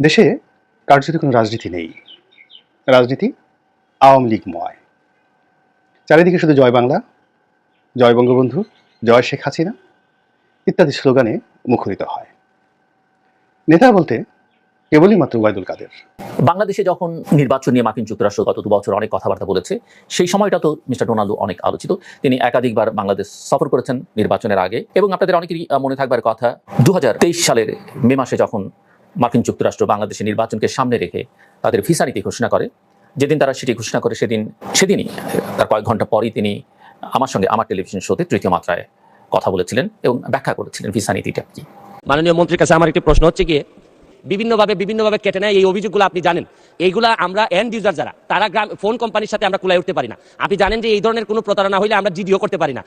দেশে কার্যত কোনো রাজনীতি নেই। রাজনীতি আওয়ামী লীগময় চারিদিকে শুধু জয় বাংলা, জয় বঙ্গবন্ধু, জয় শেখ হাসিনা ইত্যাদি স্লোগানে মুখরিত হয়। নেতা বলতে কেবলই মাত্র ওয়াইদুল কাদের। বাংলাদেশে যখন নির্বাচন নিয়ে মার্কিন যুক্তরাষ্ট্র গত দু বছর অনেক কথাবার্তা বলেছে, সেই সময়টা তো মিস্টার ডোনাল্ডো অনেক আলোচিত। তিনি একাধিকবার বাংলাদেশ সফর করেছেন নির্বাচনের আগে এবং আপনাদের অনেকেরই মনে থাকবার কথা দু হাজার তেইশ সালের মে মাসে যখন মার্কিন যুক্তরাষ্ট্র বাংলাদেশের নির্বাচনকে সামনে রেখে তাদের ভিসা নীতি ঘোষণা করে। যেদিন তারা সেটি ঘোষণা করে সেদিন সেদিনই তার কয়েক ঘণ্টা পরেই তিনি আমার সঙ্গে আমার টেলিভিশন শোতে তৃতীয় মাত্রায় কথা বলেছিলেন এবং ব্যাখ্যা করেছিলেন ভিসা নীতিটা কি। মাননীয় মন্ত্রীর কাছে আমার একটি প্রশ্ন হচ্ছে গিয়ে বিভিন্নভাবে বিভিন্নভাবে কেটে নেয় এই অভিযোগগুলো আপনি জানেন। এইগুলা আমরা এন্ড ইউজার যারা তারা গ্রাম ফোন কোম্পানির সাথে আমরা কুলাই উঠতে পারি না। আপনি জানেন যে এই ধরনের কোনো প্রতারণা হইলে আমরা জিডিও করতে পারি না।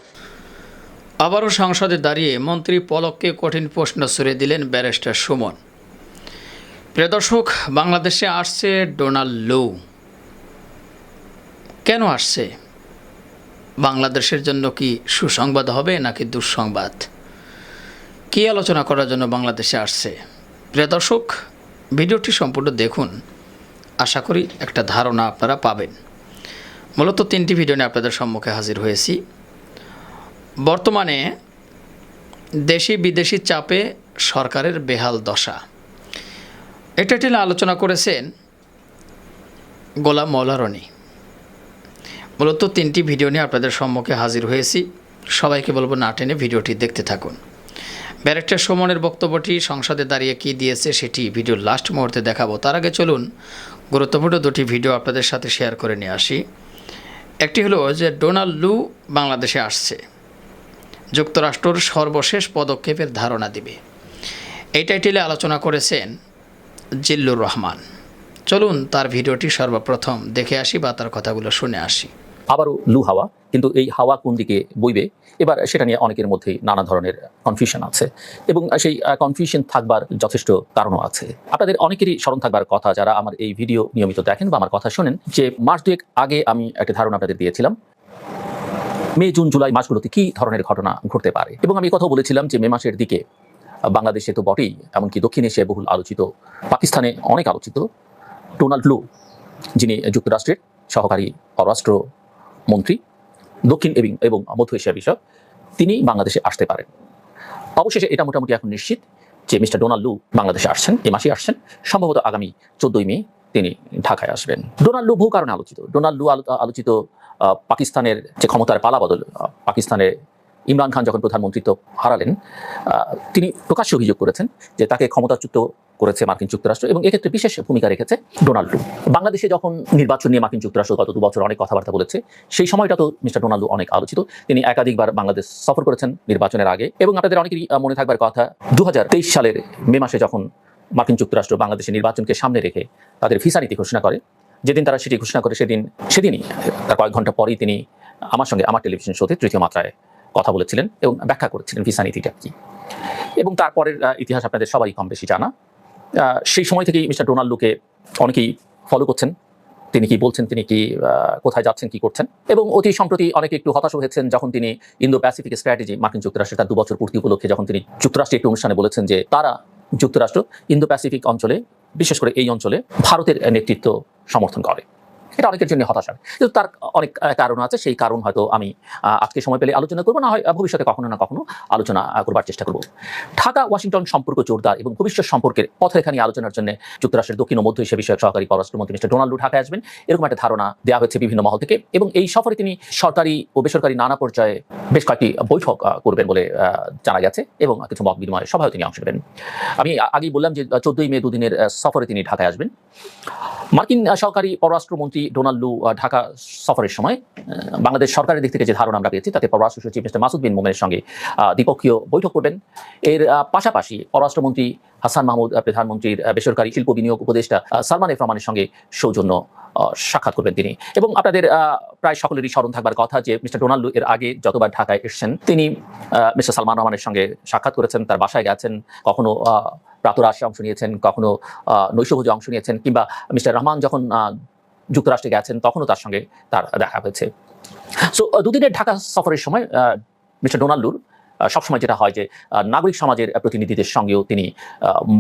আবারও সংসদে দাঁড়িয়ে মন্ত্রী পলককে কঠিন প্রশ্ন ছুড়ে দিলেন ব্যারিস্টার সুমন। প্রিয় দর্শক, বাংলাদেশে আসছে ডোনাল্ড লো। কেন আসছে? বাংলাদেশের জন্য কি সুসংবাদ হবে নাকি দুঃসংবাদ? কী আলোচনা করার জন্য বাংলাদেশে আসছে? প্রিয় দর্শক, ভিডিওটি সম্পূর্ণ দেখুন। আশা করি একটা ধারণা আপনারা পাবেন। মূলত তিনটি ভিডিও নিয়ে আপনাদের সম্মুখে হাজির হয়েছি। বর্তমানে দেশি বিদেশি চাপে সরকারের বেহাল দশা। এটা টেনে আলোচনা করেছেন গোলাম মৌলারণী। মূলত তিনটি ভিডিও নিয়ে আপনাদের সম্মুখে হাজির হয়েছি। সবাইকে বলব না টেনে ভিডিওটি দেখতে থাকুন। ব্যারেক্টার সুমনের বক্তব্যটি সংসদে দাঁড়িয়ে কী দিয়েছে সেটি ভিডিওর লাস্ট মুহূর্তে দেখাবো। তার আগে চলুন গুরুত্বপূর্ণ দুটি ভিডিও আপনাদের সাথে শেয়ার করে নিয়ে আসি। একটি হলো যে ডোনাল্ড লু বাংলাদেশে আসছে। যুক্তরাষ্ট্রর সর্বশেষ পদক্ষেপের ধারণা দিবে। এই টাইটেলে আলোচনা করেছেন জিল্লুর রহমান। চলুন তার ভিডিওটি সর্বপ্রথম দেখে আসি বা তার কথাগুলো শুনে আসি। আবারও লু হাওয়া, কিন্তু এই হাওয়া কোন দিকে বইবে? এবার সেটা নিয়ে অনেকের মধ্যেই নানা ধরনের কনফিউশন আছে এবং সেই কনফিউশন থাকবার যথেষ্ট কারণও আছে। আপনাদের অনেকেরই স্মরণ থাকবার কথা যারা আমার এই ভিডিও নিয়মিত দেখেন বা আমার কথা শোনেন, যে মাস দুয়েক আগে আমি একটা ধারণা আপনাদের দিয়েছিলাম। মে, জুন, জুলাই মাসগুলোতে কী ধরনের ঘটনা ঘটতে পারে? এবং আমি কথা বলেছিলাম যে মে মাসের দিকে বাংলাদেশে তো বটেই, এমনকি দক্ষিণ এশিয়ায় বহুল আলোচিত, পাকিস্তানে অনেক আলোচিত ডোনাল্ড লু যিনি যুক্তরাষ্ট্রের সহকারী পররাষ্ট্র মন্ত্রী দক্ষিণ এবং এবং মধ্য এশিয়া বিষয়ক, তিনি বাংলাদেশে আসতে পারেন। অবশেষে এটা মোটামুটি এখন নিশ্চিত যে মিস্টার ডোনাল্ড লু বাংলাদেশে আসছেন, এ মাসে আসছেন। সম্ভবত আগামী চোদ্দই মে তিনি ঢাকায় আসবেন। ডোনাল্ড লু বহু কারণে আলোচিত। ডোনাল্ড লু আলোচিত পাকিস্তানের যে ক্ষমতার পালা বদল পাকিস্তানের ইমরান খান যখন প্রধানমন্ত্রিত্ব হারালেন তিনি প্রকাশ্যে অভিযোগ করেছেন যে তাকে ক্ষমতাচ্যুত করেছে মার্কিন যুক্তরাষ্ট্র এবং এক্ষেত্রে বিশেষ ভূমিকা রেখেছে ডোনাল্ড বাংলাদেশে যখন নির্বাচন নিয়ে মার্কিন যুক্তরাষ্ট্র গত দু বছর অনেক কথাবার্তা বলেছে, সেই সময়টা তো মিস্টার ডোনাল্ড অনেক আলোচিত। তিনি একাধিকবার বাংলাদেশ সফর করেছেন নির্বাচনের আগে এবং আপনাদের অনেকেরই মনে থাকবার কথা দু হাজার তেইশ সালের মে মাসে যখন মার্কিন যুক্তরাষ্ট্র বাংলাদেশের নির্বাচনকে সামনে রেখে তাদের ভিসা নীতি ঘোষণা করে, যেদিন তারা সেটি ঘোষণা করে সেদিন, সেদিনই তার কয়েক ঘণ্টা পরেই তিনি আমার সঙ্গে আমার টেলিভিশন শোতে তৃতীয় মাত্রায় কথা বলেছিলেন এবং ব্যাখ্যা করেছিলেন ভিসা নীতিটা কি। এবং তারপরের ইতিহাস আপনাদের সবাই কম বেশি জানা। সেই সময় থেকেই মিস্টার ডোনাল্ডোকে অনেকেই ফলো করছেন। তিনি কি বলছেন, তিনি কি কোথায় যাচ্ছেন, কি করছেন? এবং অতি সম্প্রতি অনেকে একটু হতাশ হয়েছেন যখন তিনি ইন্দো প্যাসিফিক স্ট্র্যাটেজি মার্কিন যুক্তরাষ্ট্রের তার দু বছর পূর্তি উপলক্ষে যখন তিনি যুক্তরাষ্ট্রে একটি অনুষ্ঠানে বলেছেন যে তারা যুক্তরাষ্ট্র ইন্দো প্যাসিফিক অঞ্চলে, বিশেষ করে এই অঞ্চলে, ভারতের নেতৃত্ব সমর্থন করে। এটা অনেকের জন্য হতাশার কিন্তু তার অনেক কারণ আছে। সেই কারণ হয়তো আমি আজকে সময় পেলে আলোচনা করব, না হয় ভবিষ্যতে কখনো না কখনো আলোচনা করবার চেষ্টা করব। ঢাকা, ওয়াশিংটন সম্পর্ক জোরদার এবং ভবিষ্যৎ সম্পর্কের পথরেখা নিয়ে আলোচনার জন্য যুক্তরাষ্ট্রের দক্ষিণ ও মধ্য এশিয়া বিষয়ক সহকারী পররাষ্ট্রমন্ত্রী মিস্টার ডোনাল্ড ঢাকায় আসবেন। এরকম একটা ধারণা দেওয়া হয়েছে বিভিন্ন মহল থেকে এবং এই সফরে তিনি সরকারি ও বেসরকারি নানা পর্যায়ে বেশ কয়েকটি বৈঠক করবেন বলে জানা গেছে এবং কিছু মত বিনিময় সভায় তিনি অংশ নেবেন। আমি আগেই বললাম যে চোদ্দই মে দুদিনের সফরে তিনি ঢাকায় আসবেন। মার্কিন আহ, সহকারী পররাষ্ট্রমন্ত্রী ডোনাল্ড ঢাকা সফরের সময় বাংলাদেশ সরকারের দিক থেকে যে ধারণা আমরা পেয়েছি তাতে পররাষ্ট্র সচিব মিস্টার মাসুদ বিন মোমেনের সঙ্গে দ্বিপক্ষীয় বৈঠক করবেন। এর পাশাপাশি পররাষ্ট্রমন্ত্রী হাসান মাহমুদ প্রধানমন্ত্রীর বেসরকারি শিল্প বিনিয়োগ উপদেষ্টা সালমান এফ রহমানের সঙ্গে সৌজন্য সাক্ষাৎ করবেন তিনি। এবং আপনাদের প্রায় সকলেরই স্মরণ থাকবার কথা যে মিস্টার ডোনাল্ড এর আগে যতবার ঢাকায় এসেছেন তিনি মিস্টার সালমান রহমানের সঙ্গে সাক্ষাৎ করেছেন তার বাসায় গেছেন কখনো প্রাতরাশে অংশ নিয়েছেন, কখনো নৈশভোজে অংশ নিয়েছেন, কিংবা মিস্টার রহমান যখন যুক্তরাষ্ট্রে গেছেন, তখনও তার সঙ্গে তার দেখা হয়েছে। সো দুদিনের ঢাকা সফরের সময় মিস্টার ডোনাল্ডুর সবসময় যেটা হয় যে নাগরিক সমাজের প্রতিনিধিদের সঙ্গেও তিনি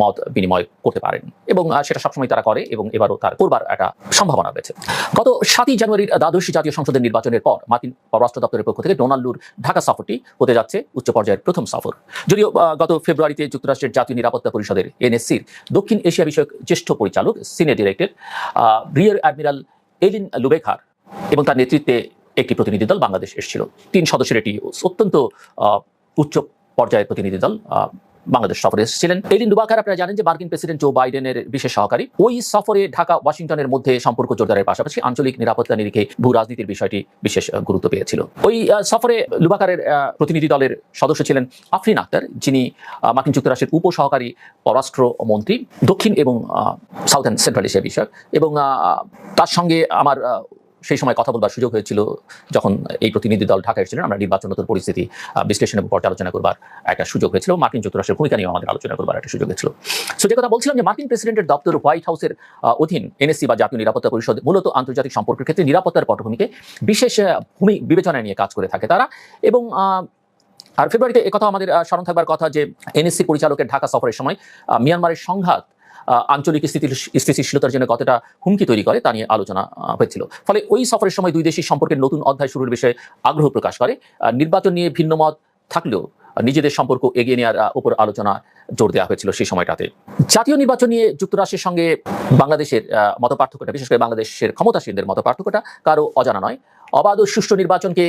মত বিনিময় করতে পারেন এবং সেটা সবসময় তারা করে এবং এবারও তার করবার একটা সম্ভাবনা রয়েছে। গত সাতই জানুয়ারির দ্বাদশ জাতীয় সংসদের নির্বাচনের পর মার্কিন পররাষ্ট্র দপ্তরের পক্ষ থেকে ডোনাল্ডুর ঢাকা সফরটি হতে যাচ্ছে উচ্চ পর্যায়ের প্রথম সফর। যদিও গত ফেব্রুয়ারিতে যুক্তরাষ্ট্রের জাতীয় নিরাপত্তা পরিষদের এনএসসির দক্ষিণ এশিয়া বিষয়ক জ্যেষ্ঠ পরিচালক, senior director rear admiral Eileen Laubacher এবং তার নেতৃত্বে একটি প্রতিনিধি দল বাংলাদেশ এসেছিল। তিন সদস্যের একটি অত্যন্ত উচ্চ পর্যায়ের প্রতিনিধি দল বাংলাদেশ সফরে এসেছিলেন। এই দিন ডুবাকার আপনারা জানেন যে মার্কিন প্রেসিডেন্ট জো বাইডেনের বিশেষ সহকারী। ওই সফরে ঢাকা, ওয়াশিংটনের মধ্যে সম্পর্ক জোরদারের পাশাপাশি আঞ্চলিক নিরাপত্তা নিরিখে ভূ রাজনীতির বিষয়টি বিশেষ গুরুত্ব পেয়েছিল। ওই সফরে লুবাকারের প্রতিনিধি দলের সদস্য ছিলেন আফরিন আক্তার যিনি মার্কিন যুক্তরাষ্ট্রের উপ সহকারী পররাষ্ট্র মন্ত্রী, দক্ষিণ এবং সাউথ অ্যান্ড সেন্ট্রাল এশিয়া বিষয়ক এবং তার সঙ্গে আমার সেই সময় কথা বলবার সুযোগ হয়েছিল যখন এই প্রতিনিধি দল ঢাকা এসেছিলেন আমরা নির্বাচনোত্তর পরিস্থিতি বিশ্লেষণ এবং পর্যালোচনা করবার একটা সুযোগ হয়েছিল। মার্কিন যুক্তরাষ্ট্রের ভূমিকা নিয়ে আমাদের আলোচনা করবার একটা সুযোগ হয়েছিল। সো যে কথা বলছিলাম যে মার্কিন প্রেসিডেন্টের দপ্তর হোয়াইট হাউসের অধীন এনএসসি বা জাতীয় নিরাপত্তা পরিষদ মূলত আন্তর্জাতিক সম্পর্কের ক্ষেত্রে নিরাপত্তার পটভূমিকে বিশেষ ভূমি বিবেচনা নিয়ে কাজ করে থাকে তারা। এবং আর ফেব্রুয়ারিতে একথা আমাদের স্মরণ থাকবার কথা যে এনএসসি পরিচালকের ঢাকা সফরের সময় মিয়ানমারের সংঘাত আঞ্চলিক স্থিতি- স্থিতিশীলতার জন্য কতটা হুমকি তৈরি করে তা নিয়ে আলোচনা হয়েছিল। ফলে ওই সফরের সময় দুই দেশের সম্পর্কের নতুন অধ্যায় শুরুর বিষয়ে আগ্রহ প্রকাশ করে। নির্বাচন নিয়ে ভিন্ন মত থাকলেও নিজেদের সম্পর্ক এগিয়ে নেওয়ার উপর আলোচনা জোর দেওয়া হয়েছিল সেই সময়টাতে। জাতীয় নির্বাচন নিয়ে যুক্তরাষ্ট্রের সঙ্গে বাংলাদেশের মত পার্থক্যটা বিশেষ করে বাংলাদেশের ক্ষমতাসীনদের মত পার্থক্যটা কারও অজানা নয়। অবাধ ও সুষ্ঠু নির্বাচনকে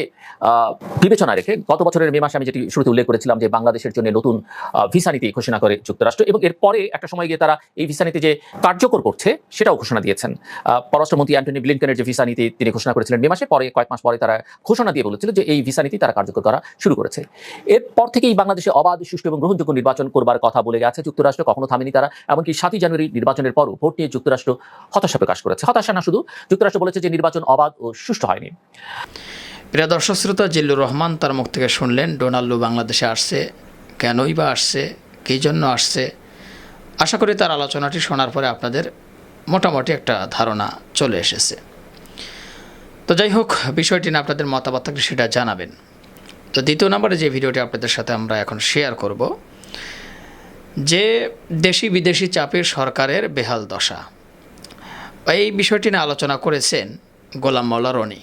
আহ, বিবেচনায় রেখে গত বছরের মে মাসে আমি যেটি শুরুতে উল্লেখ করেছিলাম যে বাংলাদেশের জন্য নতুন ভিসা নীতি ঘোষণা করে যুক্তরাষ্ট্র এবং এরপরে একটা সময় গিয়ে তারা এই ভিসা নীতি যে কার্যকর করছে সেটাও ঘোষণা দিয়েছেন। পররাষ্ট্রমন্ত্রী অ্যান্টনি ব্লিনকেনের যে ভিসা নীতি তিনি ঘোষণা করেছিলেন মে মাসে পরে কয়েক মাস পরে তারা ঘোষণা দিয়ে বলেছিল যে এই ভিসা নীতি তারা কার্যকর করা শুরু করেছে। এরপর থেকেই বাংলাদেশে অবাধ সুষ্ঠু এবং গ্রহণযোগ্য নির্বাচন করবার কথা বলে গেছে যুক্তরাষ্ট্র। কখনো থামেনি তারা এমনকি সাতই জানুয়ারি নির্বাচনের পরও ভোট নিয়ে যুক্তরাষ্ট্র হতাশা প্রকাশ করেছে। হতাশা না শুধু যুক্তরাষ্ট্র বলেছে যে নির্বাচন অবাধ ও সুষ্ঠু হয়নি। প্রিয় দর্শক শ্রোতা, জিল্লুর রহমান তার মুখ থেকে শুনলেন, ডোনাল্ডো বাংলাদেশে আসছে, কেনই বা আসছে, কী জন্য আসছে? আশা করি তার আলোচনাটি শোনার পরে আপনাদের মোটামুটি একটা ধারণা চলে এসেছে। তো যাই হোক, বিষয়টি নিয়ে আপনাদের মতামত থাকলে সেটা জানাবেন। তো দ্বিতীয় নম্বরে যে ভিডিওটি আপনাদের সাথে আমরা এখন শেয়ার করব, যে দেশি বিদেশি চাপের সরকারের বেহাল দশা। এই বিষয়টি নিয়ে আলোচনা করেছেন গোলাম মোল্লা রনি।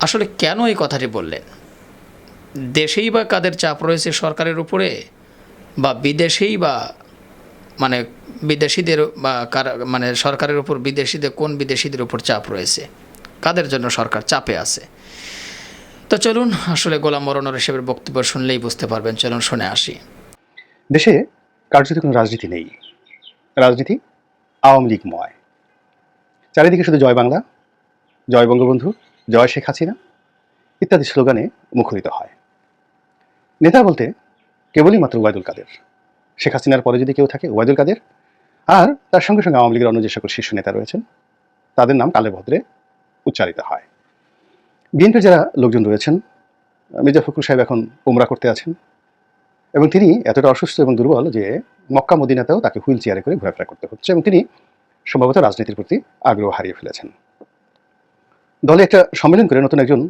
আসলে কেন এই কথাটি বললেন? দেশেই বা কাদের চাপ রয়েছে সরকারের উপরে? বা বিদেশেই বা মানে বিদেশিদের বা মানে সরকারের উপর বিদেশিদের, কোন বিদেশিদের উপর চাপ রয়েছে? কাদের জন্য সরকার চাপে আছে? তো চলুন, আসলে গোলাম মরণ হিসেবে বক্তব্য শুনলেই বুঝতে পারবেন। চলুন শুনে আসি। দেশে কার্যত কোনো রাজনীতি নেই। রাজনীতি আওয়ামী লীগময় চারিদিকে শুধু জয় বাংলা, জয় বঙ্গবন্ধু জয় শেখ হাসিনা ইত্যাদি স্লোগানে মুখরিত হয়। নেতা বলতে কেবলই মাত্র ওবায়দুল কাদের। শেখ হাসিনার পরে যদি কেউ থাকে ওবায়দুল কাদের। আর তার সঙ্গে সঙ্গে আওয়ামী লীগের অন্য যে সকল শীর্ষ নেতা রয়েছেন, তাদের নাম কালে ভদ্রে উচ্চারিত হয়। বিএনপির যারা লোকজন রয়েছেন, মির্জা ফখরুল সাহেব এখন উমরা করতে আছেন। এবং তিনি এতটা অসুস্থ এবং দুর্বল যে মক্কা মদিনাতেও তাকে হুইল চেয়ারে করে ঘোরাফেরা করতে হচ্ছে। এবং তিনি সম্ভবত রাজনীতির প্রতি আগ্রহ হারিয়ে ফেলেছেন। দলে একটা সম্মেলন করে নতুন একজন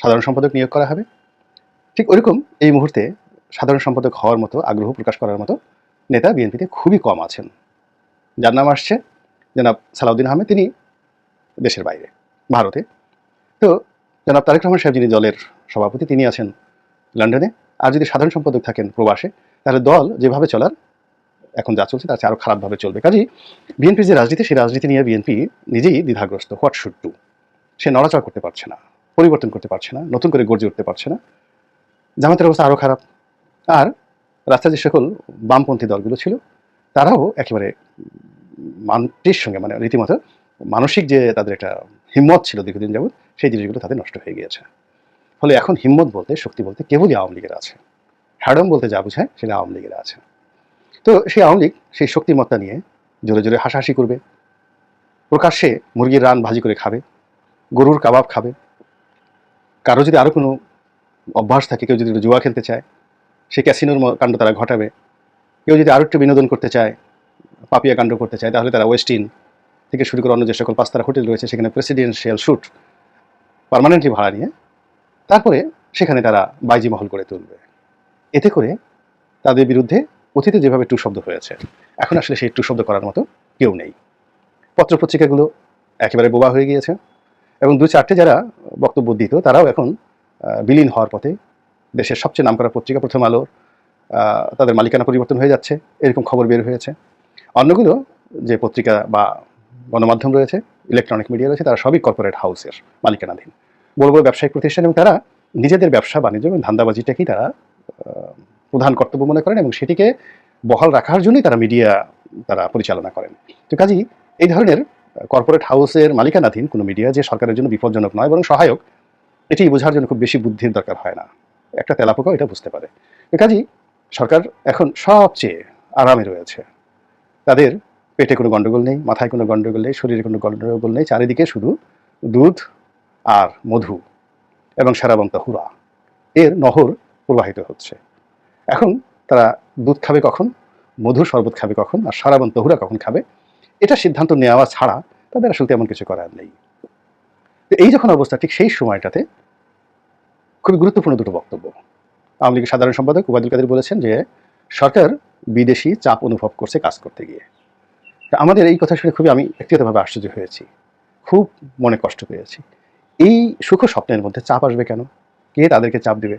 সাধারণ সম্পাদক নিয়োগ করা হবে। ঠিক ওইরকম এই মুহূর্তে সাধারণ সম্পাদক হওয়ার মতো, আগ্রহ প্রকাশ করার মতো নেতা বিএনপিতে খুবই কম আছেন। যার নাম আসছে জনাব সালাউদ্দিন আহমেদ, তিনি দেশের বাইরে, ভারতে। তো জনাব তারেক রহমান সাহেব যিনি দলের সভাপতি, তিনি আছেন লন্ডনে। আর যদি সাধারণ সম্পাদক থাকেন প্রবাসে, তাহলে দল যেভাবে চলার, এখন যা চলছে তার চেয়ে আরও খারাপভাবে চলবে। কাজেই বিএনপির যে রাজনীতি, সেই রাজনীতি নিয়ে বিএনপি নিজেই দ্বিধাগ্রস্ত, হোয়াট শুড ডু। সে নড়াচড়া করতে পারছে না, পরিবর্তন করতে পারছে না, নতুন করে গর্জে উঠতে পারছে না। জামাতের অবস্থা আরও খারাপ। আর রাস্তায় যে সকল বামপন্থী দলগুলো ছিল, তারাও একেবারে মানটির সঙ্গে মানে রীতিমতো মানসিক যে তাদের একটা হিম্মত ছিল দীর্ঘদিন যাবৎ, সেই জিনিসগুলো তাদের নষ্ট হয়ে গিয়েছে। ফলে এখন হিম্মত বলতে, শক্তি বলতে কেবলই আওয়ামী লীগের আছে। হ্যাডম বলতে যা বোঝায়, সেটা আওয়ামী লীগের আছে। তো সেই আওয়ামী লীগ সেই শক্তিমত্তা নিয়ে জোরে জোরে হাসাহাসি করবে। প্রকাশ্যে মুরগির রান ভাজি করে খাবে। গরুর কাবাব খাবে। কারও যদি আরও কোনো অভ্যাস থাকে, কেউ যদি জুয়া খেলতে চায়, সে ক্যাসিনোর কাণ্ড তারা ঘটাবে। কেউ যদি আরও একটু বিনোদন করতে চায়, পাপিয়া কাণ্ড করতে চায়, তাহলে তারা ওয়েস্ট ইন থেকে শুরু করে অন্য যে সকল পাঁচতারা হোটেল রয়েছে, সেখানে প্রেসিডেন্সিয়াল শ্যুট পার্মানেন্টলি ভাড়া নিয়ে, তারপরে সেখানে তারা বাইজি মহল করে তুলবে। এতে করে তাদের বিরুদ্ধে অতীতে যেভাবে টু শব্দ হয়েছে, এখন আসলে সেই টু শব্দ করার মতো কেউ নেই। পত্রপত্রিকাগুলো একেবারে বোবা হয়ে গিয়েছে। এবং দু চারটে যারা বক্তব্য দিত, তারাও এখন বিলীন হওয়ার পথে দেশের সবচেয়ে নামকরা পত্রিকা প্রথম আলো তাদের মালিকানা পরিবর্তন হয়ে যাচ্ছে, এরকম খবর বের হয়েছে। অন্যগুলো যে পত্রিকা বা গণমাধ্যম রয়েছে ইলেকট্রনিক মিডিয়া রয়েছে, তারা সবই কর্পোরেট হাউসের মালিকানাধীন। বড় বড় ব্যবসায়িক প্রতিষ্ঠান এবং তারা নিজেদের ব্যবসা, বাণিজ্য এবং ধান্দাবাজিটাকেই তারা প্রধান কর্তব্য মনে করেন এবং সেটিকে বহাল রাখার জন্যই তারা মিডিয়া তারা পরিচালনা করেন। তো কাজেই এই ধরনের কর্পোরেট হাউসের মালিকানাধীন কোনো মিডিয়া যে সরকারের জন্য বিপজ্জনক নয়, বরং সহায়ক এটি বোঝার জন্য খুব বেশি বুদ্ধির দরকার হয় না। একটা তেলাপোকাও এটা বুঝতে পারে। কাজেই সরকার এখন সবচেয়ে আরামে রয়েছে। তাদের পেটে কোনো গণ্ডগোল নেই, মাথায় কোনো গণ্ডগোল নেই, শরীরে কোনো গণ্ডগোল নেই, চারিদিকে শুধু দুধ আর মধু এবং সারাবন্ত হুরা এর নহর প্রবাহিত হচ্ছে। এখন তারা দুধ খাবে কখন? মধুর শরবত খাবে কখন? আর সারাবন্ত হুরা কখন খাবে? এটা সিদ্ধান্ত নেওয়া ছাড়া তাদের আসলে তেমন কিছু করার নেই। এই যখন অবস্থা, ঠিক সেই সময়টাতে খুবই গুরুত্বপূর্ণ দুটো বক্তব্য। আওয়ামী লীগের সাধারণ সম্পাদক উবায়দুল কাদের বলেছেন যে, সরকার বিদেশি চাপ অনুভব করছে কাজ করতে গিয়ে। আমাদের এই কথা শুনে খুবই আমি ব্যক্তিগতভাবে আশ্চর্য হয়েছি। খুব মনে কষ্ট পেয়েছি। এই সুখ স্বপ্নের মধ্যে চাপ আসবে কেন? কে তাদেরকে চাপ দেবে?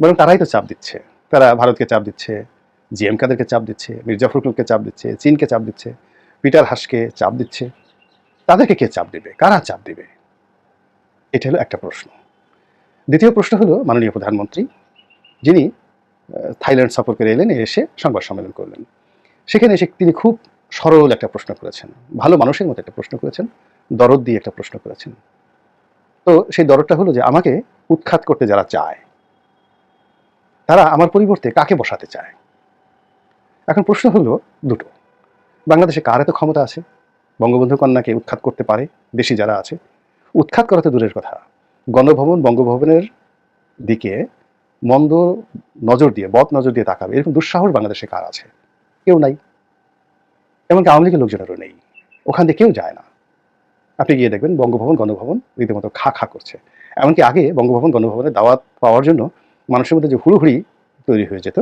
বরং তারাই তো চাপ দিচ্ছে। তারা ভারতকে চাপ দিচ্ছে, জিএম কাদেরকে চাপ দিচ্ছে, মির্জা চাপ দিচ্ছে, চীনকে চাপ দিচ্ছে। পিটার হাসকে চাপ দিচ্ছে। তাদেরকে কে চাপ দিবে? কারা চাপ দিবে? এটা হলো একটা প্রশ্ন। দ্বিতীয় প্রশ্ন হলো মাননীয় প্রধানমন্ত্রী, যিনি থাইল্যান্ড সফর করে এলেন, এসে সংবাদ সম্মেলন করলেন। সেখানে এসে তিনি খুব সরল একটা প্রশ্ন করেছেন। ভালো মানুষের মতো একটা প্রশ্ন করেছেন, দরদ দিয়ে একটা প্রশ্ন করেছেন। তো সেই দরদটা হলো যে আমাকে উৎখাত করতে যারা চায়, তারা আমার পরিবর্তে কাকে বসাতে চায়? এখন প্রশ্ন হলো দুটো। বাংলাদেশে কার এত ক্ষমতা আছে? বঙ্গবন্ধু কন্যাকে উৎখাত করতে পারে দেশি যারা আছে? উৎখাত করা তো দূরের কথা। গণভবন, বঙ্গভবনের দিকে মন্দ নজর দিয়ে, বদ নজর দিয়ে তাকাবে। এরকম দুঃসাহস বাংলাদেশে কার আছে? কেউ নাই। এমনকি আওয়ামী লীগের লোকজনেরও নেই। ওখান দিয়ে কেউ যায় না। আপনি গিয়ে দেখবেন বঙ্গভবন, গণভবন রীতিমতো খা খা করছে। এমনকি আগে বঙ্গভবন গণভবনের দাওয়াত পাওয়ার জন্য মানুষের মধ্যে যে হুড়ুহুড়ি তৈরি হয়ে যেত,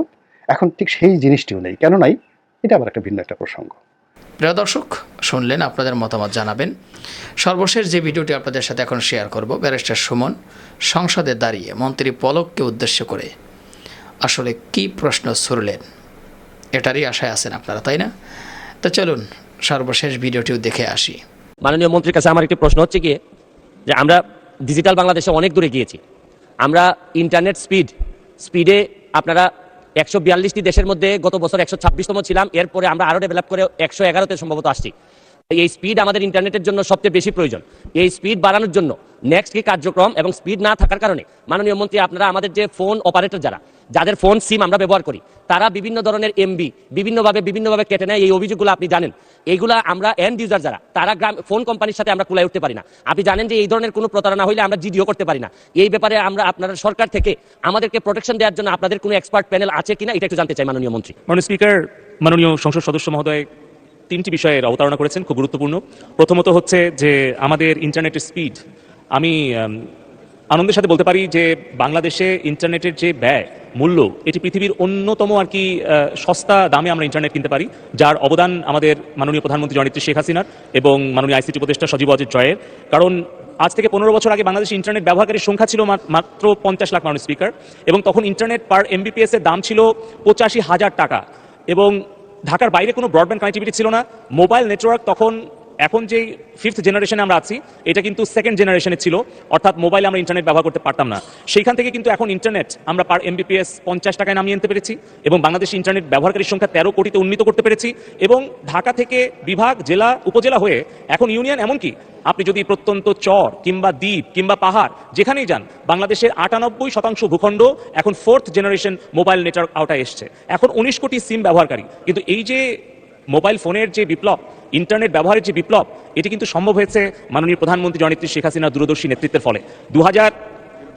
এখন ঠিক সেই জিনিসটিও নেই। কেন নাই? এটা আবার একটা ভিন্ন একটা প্রসঙ্গ। প্রিয় দর্শক, শুনলেন, আপনাদের মতামত জানাবেন। সর্বশেষ যে ভিডিওটি আপনাদের সাথে এখন শেয়ার করব, ব্যারিস্টার সুমন, সংসদে দাঁড়িয়ে মন্ত্রী পলককে উদ্দেশ্য করে। আসলে কি প্রশ্ন ছুড়লেন? এটারই আশায় আছেন আপনারা, তাই না? তো চলুন, সর্বশেষ ভিডিওটিও দেখে আসি। মাননীয় মন্ত্রীর কাছে আমার একটি প্রশ্ন হচ্ছে গিয়ে যে আমরা ডিজিটাল বাংলাদেশে অনেক দূরে গিয়েছি। আমরা ইন্টারনেট স্পিড, স্পিডে আপনারা একশো বিয়াল্লিশটি দেশের মধ্যে গত বছর একশো ছাব্বিশতম ছিলাম। এরপরে আমরা আরও ডেভেলপ করে একশো এগারোতে সম্ভবত আসছি। এই স্পিড আমাদের ইন্টারনেটের জন্য সবচেয়ে বেশি প্রয়োজন। এই স্পিড বাড়ানোর জন্য নেক্সট কি কার্যক্রম এবং স্পিড না থাকার কারণে মাননীয় মন্ত্রী আপনারা আমাদের যে ফোন অপারেটর যারা, যাদের ফোন সিম আমরা ব্যবহার করি, তারা বিভিন্ন ধরনের এমবি বিভিন্নভাবে বিভিন্নভাবে কেটে নেয়। এই অভিযোগগুলো আপনি জানেন। এইগুলা আমরা এন্ড ইউজার যারা, তারা গ্রাম ফোন কোম্পানির সাথে আমরা কুলাই উঠতে পারি না। আপনি জানেন যে এই ধরনের কোনো প্রতারণা হইলে আমরা জিডিও করতে পারি না। এই ব্যাপারে আমরা আপনারা সরকার থেকে আমাদেরকে প্রোটেকশন দেওয়ার জন্য আপনাদের কোনো এক্সপার্ট প্যানেল আছে কিনা, এটা একটু জানতে চাই মাননীয় মন্ত্রী। মাননীয় স্পিকার মাননীয় সংসদ সদস্য মহোদয় তিনটি বিষয়ের অবতারণা করেছেন, খুব গুরুত্বপূর্ণ। প্রথমত হচ্ছে যে আমাদের ইন্টারনেটের স্পিড আমি আনন্দের সাথে বলতে পারি যে বাংলাদেশে ইন্টারনেটের যে ব্যয়, মূল্য, এটি পৃথিবীর অন্যতম আর কি সস্তা দামে আমরা ইন্টারনেট কিনতে পারি, যার অবদান আমাদের মাননীয় প্রধানমন্ত্রী জননেত্রী শেখ হাসিনার এবং মাননীয় আইসিটি উপদেষ্টা সজীব অজিত জয়ের কারণ আজ থেকে পনেরো বছর আগে বাংলাদেশে ইন্টারনেট ব্যবহারকারীর সংখ্যা ছিল মাত্র পঞ্চাশ লাখ মানুষ স্পিকার এবং তখন ইন্টারনেট পার এমবিপিএস এর দাম ছিল পঁচাশি হাজার টাকা এবং ঢাকার বাইরে কোনো ব্রডব্যান্ড কানেক্টিভিটি ছিল না। মোবাইল নেটওয়ার্ক তখন এখন যে ফিফথ জেনারেশনে আমরা আছি, এটা কিন্তু সেকেন্ড জেনারেশনে ছিল, অর্থাৎ মোবাইলে আমরা ইন্টারনেট ব্যবহার করতে পারতাম না। সেইখান থেকে কিন্তু এখন ইন্টারনেট আমরা পার এমবিপিএস পঞ্চাশ টাকায় নামিয়ে আনতে পেরেছি এবং বাংলাদেশে ইন্টারনেট ব্যবহারকারীর সংখ্যা তেরো কোটিতে উন্নীত করতে পেরেছি এবং ঢাকা থেকে বিভাগ, জেলা, উপজেলা হয়ে এখন ইউনিয়ন এমনকি আপনি যদি প্রত্যন্ত চর কিংবা দ্বীপ কিংবা পাহাড় যেখানেই যান, বাংলাদেশের আটানব্বই শতাংশ ভূখণ্ড এখন ফোর্থ জেনারেশন মোবাইল নেটওয়ার্ক আওতায় এসছে। এখন উনিশ কোটি সিম ব্যবহারকারী। কিন্তু এই যে মোবাইল ফোনের যে বিপ্লব, ইন্টারনেট ব্যবহারের যে বিপ্লব, এটি কিন্তু সম্ভব হয়েছে মাননীয় প্রধানমন্ত্রী জননেত্রী শেখ হাসিনার দূরদর্শী নেতৃত্বের ফলে। দু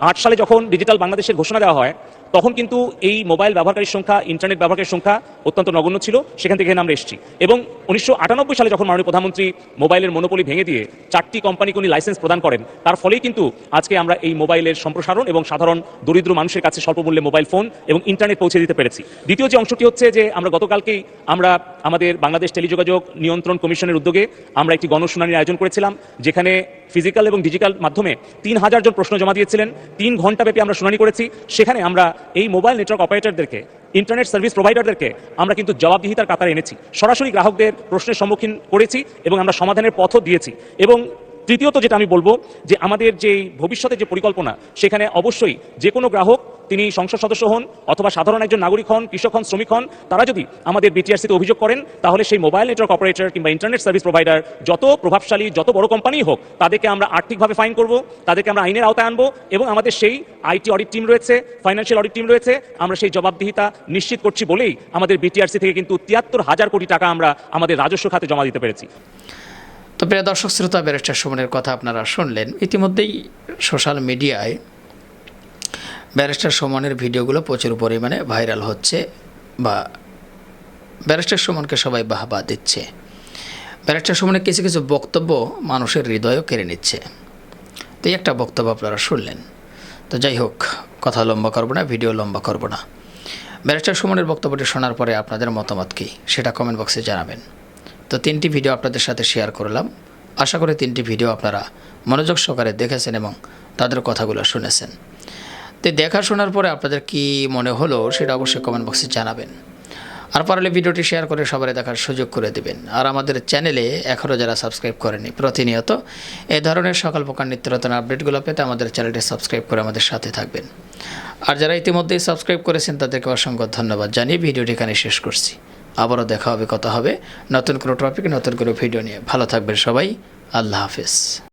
আট সালে যখন ডিজিটাল বাংলাদেশের ঘোষণা দেওয়া হয় তখন কিন্তু এই মোবাইল ব্যবহারকারীর সংখ্যা, ইন্টারনেট ব্যবহারকারীর সংখ্যা অত্যন্ত নগণ্য ছিল। সেখান থেকে আমরা এসেছি। এবং উনিশশো আটানব্বই সালে যখন মাননীয় প্রধানমন্ত্রী মোবাইলের মনোপলি ভেঙে দিয়ে চারটি কোম্পানিকে উনি লাইসেন্স প্রদান করেন, তার ফলেই কিন্তু আজকে আমরা এই মোবাইলের সম্প্রসারণ এবং সাধারণ দরিদ্র মানুষের কাছে স্বল্প মূল্যে মোবাইল ফোন এবং ইন্টারনেট পৌঁছে দিতে পেরেছি। দ্বিতীয় যে অংশটি হচ্ছে যে আমরা গতকালকেই আমরা আমাদের বাংলাদেশ টেলিযোগাযোগ নিয়ন্ত্রণ কমিশনের উদ্যোগে আমরা একটি গণশুনানির আয়োজন করেছিলাম, যেখানে ফিজিক্যাল এবং ডিজিটাল মাধ্যমে তিন হাজার জন প্রশ্ন জমা দিয়েছিলেন। তিন ঘণ্টা ব্যাপী আমরা শুনানি করেছি। সেখানে আমরা এই মোবাইল নেটওয়ার্ক অপারেটরদেরকে, ইন্টারনেট সার্ভিস প্রোভাইডারদেরকে আমরা কিন্তু জবাবদিহিতার কাতারে এনেছি। সরাসরি গ্রাহকদের প্রশ্নের সম্মুখীন করেছি এবং আমরা সমাধানের পথও দিয়েছি। এবং তৃতীয়ত যেটা আমি বলব, যে আমাদের যে ভবিষ্যতে যে পরিকল্পনা, সেখানে অবশ্যই যে কোনো গ্রাহক তিনি সংসদ সদস্য হন অথবা সাধারণ একজন নাগরিক হন, কৃষক হন, শ্রমিক হন, তারা যদি আমাদের বিটিআরসিতে অভিযোগ করেন, তাহলে সেই মোবাইল নেটওয়ার্ক অপারেটর কিংবা ইন্টারনেট সার্ভিস প্রোভাইডার যত প্রভাবশালী, যত বড় কোম্পানি হোক, তাদেরকে আমরা আর্থিকভাবে ফাইন করব, তাদেরকে আমরা আইনের আওতায় আনব এবং আমাদের সেই আইটি অডিট টিম রয়েছে ফাইন্যান্সিয়াল অডিট টিম রয়েছে, আমরা সেই জবাবদিহিতা নিশ্চিত করছি বলেই আমাদের বিটিআরসি থেকে কিন্তু তিয়াত্তর হাজার কোটি টাকা আমরা আমাদের রাজস্ব খাতে জমা দিতে পেরেছি। তো প্রিয় দর্শক, শ্রোতা ব্যারিস্টার সুমনের কথা আপনারা শুনলেন। ইতিমধ্যেই সোশ্যাল মিডিয়ায় ব্যারিস্টার সুমনের ভিডিওগুলো প্রচুর পরিমাণে ভাইরাল হচ্ছে বা ব্যারিস্টার সুমনকে সবাই বাহবা দিচ্ছে। ব্যারিস্টার সুমনের কিছু কিছু বক্তব্য মানুষের হৃদয়ও কেড়ে নিচ্ছে। তো এই একটা বক্তব্য আপনারা শুনলেন। তো যাই হোক, কথা লম্বা করব না, ভিডিও লম্বা করব না। ব্যারিস্টার সুমনের বক্তব্যটি শোনার পরে আপনাদের মতামত কী, সেটা কমেন্ট বক্সে জানাবেন। তো তিনটি ভিডিও আপনাদের সাথে শেয়ার করলাম। আশা করি তিনটি ভিডিও আপনারা মনোযোগ সহকারে দেখেছেন এবং তাদের কথাগুলো শুনেছেন। তো দেখা শোনার পরে আপনাদের কি মনে হলো সেটা অবশ্যই কমেন্ট বক্সে জানাবেন। আর পারলে ভিডিওটি শেয়ার করে সবাই দেখার সুযোগ করে দেবেন। আর আমাদের চ্যানেলে এখনও যারা সাবস্ক্রাইব করেনি, প্রতিনিয়ত এ ধরনের সকাল প্রকার নিত্য নতুন আপডেটগুলো পেতে আমাদের চ্যানেলটি সাবস্ক্রাইব করে আমাদের সাথে থাকবেন। আর যারা ইতিমধ্যেই সাবস্ক্রাইব করেছেন, তাদেরকে অসংখ্য ধন্যবাদ জানিয়ে ভিডিওটি এখানে শেষ করছি। আবারও দেখা হবে, কথা হবে নতুন কোনো টপিক নতুন কোনো ভিডিও নিয়ে। ভালো থাকবেন সবাই, আল্লাহ হাফেজ।